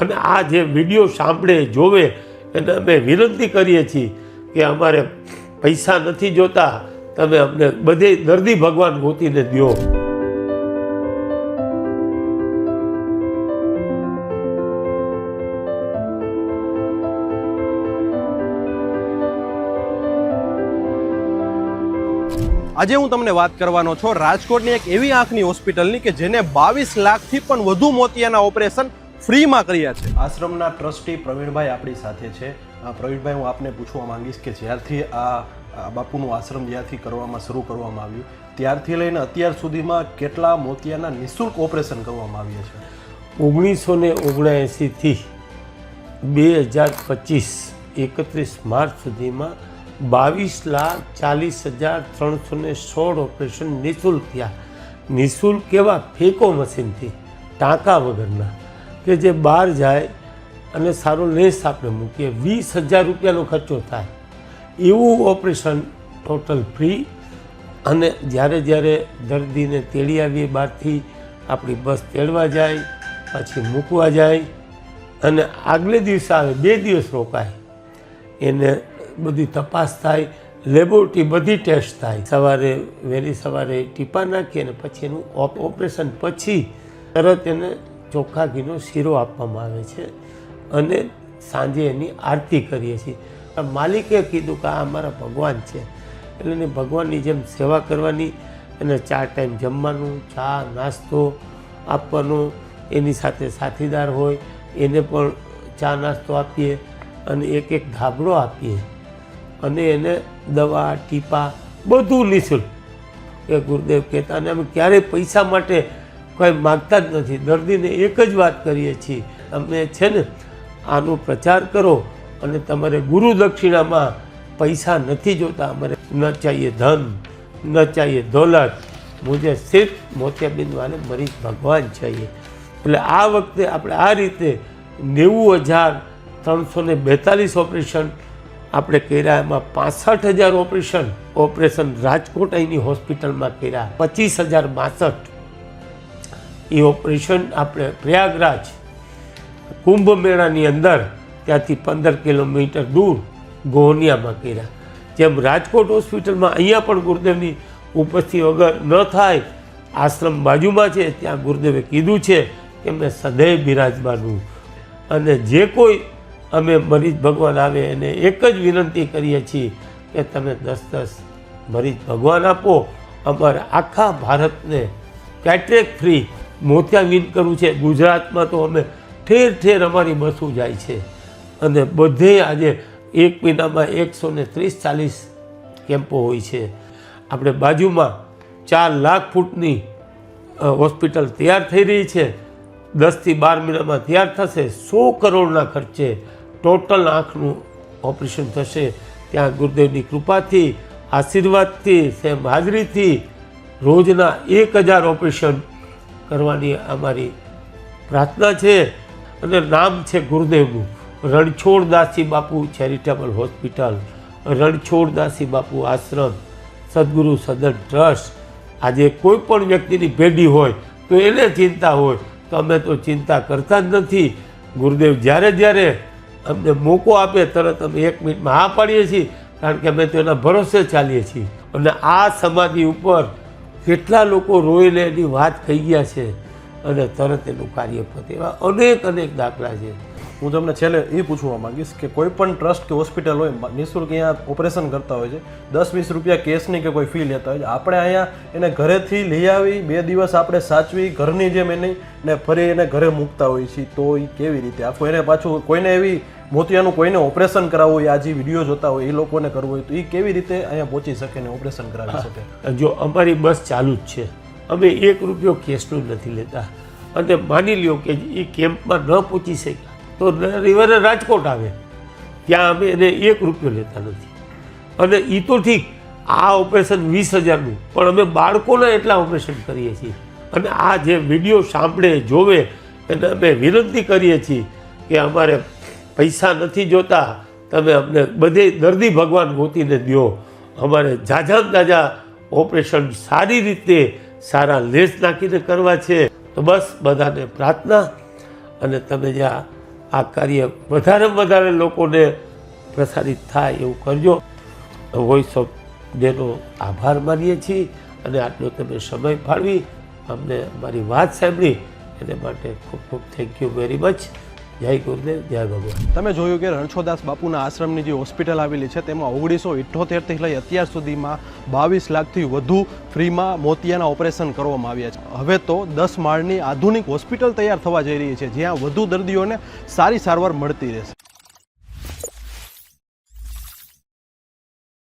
અને આ જે વીડિયો સાંભળે, જોવે, એને અમે વિનંતી કરીએ છીએ કે અમારે પૈસા નથી જોતા, તમે અમને બધે દર્દી ભગવાન ગોતીને દ્યો. આજે હું તમને વાત કરવાનો છું. રાજકોટની એક એવી આંખની હોસ્પિટલની કે જેને બાવીસ લાખથી પણ વધુ મોતિયાના ઓપરેશન ફ્રીમાં કર્યા છે. આશ્રમના ટ્રસ્ટી પ્રવીણભાઈ આપણી સાથે છે. પ્રવીણભાઈ હું આપને પૂછવા માંગીશ કે જ્યારથી આ આ બાપુનું આશ્રમ જ્યારથી કરવામાં શરૂ કરવામાં આવ્યું ત્યારથી લઈને અત્યાર સુધીમાં કેટલા મોતિયાના નિઃશુલ્ક ઓપરેશન કરવામાં આવ્યા છે? ઓગણીસો ને ઓગણએંસીથી બે હજાર પચીસ એકત્રીસ માર્ચ સુધીમાં બાવીસ લાખ ચાલીસ હજાર ત્રણસો ને સોળ ઓપરેશન નિઃશુલ્ક થયા. નિઃશુલ્ક કેવા ફેકો મશીનથી? ટાંકા વગરના. કે જે બહાર જાય અને સારો લેસ આપણે મૂકીએ, વીસ હજાર રૂપિયાનો ખર્ચો થાય. એવું ઓપરેશન ટોટલ ફ્રી અને જ્યારે જ્યારે દર્દીને તેડી આવીએ બહારથી, આપણી બસ તેડવા જાય, પછી મૂકવા જાય, અને આગલે દિવસે આવે, બે દિવસ રોકાય. એને બધી તપાસ થાય, લેબોરેટરી બધી ટેસ્ટ થાય. સવારે, વહેલી સવારે ટીપા નાખીએ અને પછી એનું ઓપ- ઓપરેશન પછી તરત એને ચોખ્ખા ઘીનો શીરો આપવામાં આવે છે અને સાંજે એની આરતી કરીએ છીએ. માલિકે કીધું કે આ અમારા ભગવાન છે. એટલે એને ભગવાનની જેમ સેવા કરવાની અને ચાર ટાઈમ જમવાનું, ચા, નાસ્તો આપવાનો, એની સાથે સાથીદાર હોય, એને પણ ચા, નાસ્તો આપીએ અને એક એક ધાબળો આપીએ. અને એને દવા, ટીપા બધું નિઃશુલ્ક. એ ગુરુદેવ કહેતા, અને અમે ક્યારેય પૈસા માટે કોઈ માગતા જ નથી. દર્દીને એક જ વાત કરીએ છીએ. અમે છે ને આનો પ્રચાર કરો અને તમારે ગુરુ દક્ષિણામાં પૈસા નથી જોતા. અમારે ન ચાહીએ ધન, ન ચાહીએ દોલત. મુજે સિર્ફ મોતિયાબિંદ વાલે ભગવાન ચાહીએ. એટલે આ વખતે આપણે આ રીતે નેવું હજાર ત્રણસો ને બેતાલીસ ઓપરેશન આપણે કર્યા. એમાં પાસઠ હજાર ઓપરેશન ઓપરેશન રાજકોટ અહીંની હોસ્પિટલમાં કર્યા. પચીસ હજાર બાસઠ. એ ઓપરેશન આપણે પ્રયાગરાજ કુંભ મેળાની અંદર ત્યાંથી પંદર કિલોમીટર દૂર ગોહનિયામાં કર્યા. જેમ રાજકોટ હોસ્પિટલમાં અહીંયા પણ ગુરુદેવની ઉપસ્થિતિ વગર ન થાય, આશ્રમ બાજુમાં છે, ત્યાં ગુરુદેવે કીધું છે કે મેં સદૈવ બિરાજમાનું અને જે કોઈ અમે મરીજ ભગવાન આવે એને એક જ વિનંતી કરીએ છીએ કે તમે દસ દસ મરીજ ભગવાન આપો. અમારા આખા ભારતને કેટરેક ફ્રી મોતિયાબીન કરવું છે, ગુજરાતમાં તો અમે ઠેર ઠેર અમારી બસો જાય છે. અને બધે આજે એક મહિનામાં એકસો ને ત્રીસ ચાલીસ કેમ્પો હોય છે. આપણે બાજુમાં ચાર લાખ ફૂટની હોસ્પિટલ તૈયાર થઈ રહી છે. દસથી બાર મહિનામાં તૈયાર થશે. સો કરોડના ખર્ચે ટોટલ આંખનું ઓપરેશન થશે. ત્યાં ગુરુદેવની કૃપાથી, આશીર્વાદથી, સેમ હાજરીથી રોજના એક હજાર ઓપરેશન કરવાની અમારી પ્રાર્થના છે અને નામ છે ગુરુદેવનું. રણછોડદાસી બાપુ ચેરિટેબલ હોસ્પિટલ રણછોડદાસી બાપુ આશ્રમ, સદગુરુ સદન ટ્રસ્ટ. આજે કોઈ પણ વ્યક્તિની ભેડી હોય, તો એને ચિંતા હોય, તો અમે તો ચિંતા કરતા જ નથી. ગુરુદેવ જ્યારે જ્યારે અમને મોકો આપે, તરત અમે એક મિનિટમાં હા પાડીએ છીએ, કારણ કે અમે તો એના ભરોસે ચાલીએ છીએ. અને આ સમાધિ ઉપર કેટલા લોકો રોઈને એની વાત કહી ગયા છે અને તરત એનું કાર્ય પતે. એવા અનેક અનેક દાખલા છે. હું તમને છેલ્લે એ પૂછવા માંગીશ કે કોઈ પણ ટ્રસ્ટ કે હોસ્પિટલ હોય નિઃશુલ્ક અહીંયા ઓપરેશન કરતા હોય છે દસ વીસ રૂપિયા કેસની કે કોઈ ફી લેતા હોય છે આપણે અહીંયા એને ઘરેથી લઈ આવી બે દિવસ આપણે સાચવી ઘરની જેમ એને ને ફરી એને ઘરે મૂકતા હોય છે તો એ કેવી રીતે? આખું એને પાછું કોઈને એવી મોતિયાનું કોઈને ઓપરેશન કરાવવું હોય આ જે વીડિયો જોતા હોય એ લોકોને કરવું હોય તો એ કેવી રીતે અહીંયા પહોંચી શકે ને ઓપરેશન કરાવી શકે? જો અમારી બસ ચાલુ જ છે અમે એક રૂપિયો કેસનું નથી લેતા. અને માની લ્યો કે એ કેમ્પમાં ન પહોંચી શક્યા. તો રિવરે રાજકોટ આવે. ત્યાં અમે એને એક રૂપિયો લેતા નથી. અને એ તો ઠીક, આ ઓપરેશન વીસ હજારનું, પણ અમે બાળકોના એટલા ઓપરેશન કરીએ છીએ. અને આ જે વીડિયો સાંભળે, જોવે, એને અમે વિનંતી કરીએ છીએ કે અમારે પૈસા નથી જોતા, તમે અમને બધે દર્દી ભગવાન ગોતીને દ્યો. અમારે જાજા જાજા ઓપરેશન સારી રીતે સારા લેસ નાખીને કરવા છે. તો બસ બધાને પ્રાર્થના, અને તમે જ્યાં આ કાર્ય વધારેમાં વધારે લોકોને પ્રસારિત થાય એવું કરજો. વોઇસ ઓફ ડેનો આભાર માનીએ છીએ અને આટલો તમે સમય ફાળવી અમને અમારી વાત સાંભળી. એને માટે ખૂબ ખૂબ થેન્ક યુ વેરી મચ જય ગુરુદેવ, જય ભગવાન. તમે જોયું કે રણછોદાસ બાપુના આશ્રમની જે હોસ્પિટલ આવેલી છે, તેમાં ઓગણીસો ઇઠ્ઠોતેરથી લઈ અત્યાર સુધીમાં બાવીસ લાખથી વધુ ફ્રીમાં મોતિયાના ઓપરેશન કરવામાં આવ્યા છે. હવે તો દસ માળની આધુનિક હોસ્પિટલ તૈયાર થવા જઈ રહી છે, જ્યાં વધુ દર્દીઓને સારી સારવાર મળતી રહેશે.